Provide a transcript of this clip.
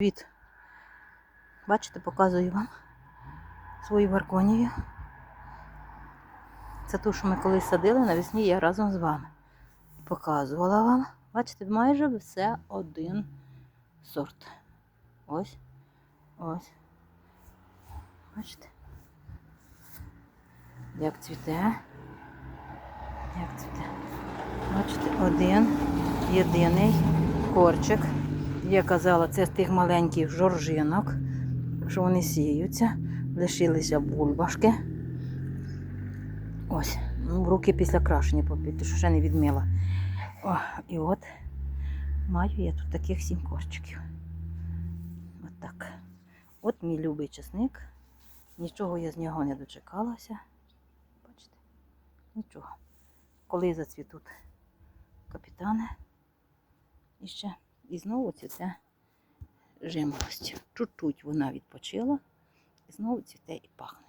Від. Бачите, показую вам свою варконію. Це ту, що ми колись садили навесні, я разом з вами. Показувала вам. Бачите, майже все один сорт. Ось. Ось. Бачите? Як цвіте. Як цвіте. Бачите, один єдиний корчик. Я казала, це з тих маленьких жоржинок, що вони сіються. Лишилися бульбашки. Ось, ну, руки після крашення попити, що ще не відмила. О, і от маю я тут таких сім корчиків. От так. От мій любий чесник. Нічого я з нього не дочекалася. Бачите? Нічого. Коли зацвітуть капітани. І ще. І знову цвіте жимолость. Чуть-чуть вона відпочила. І знову цвіте і пахне.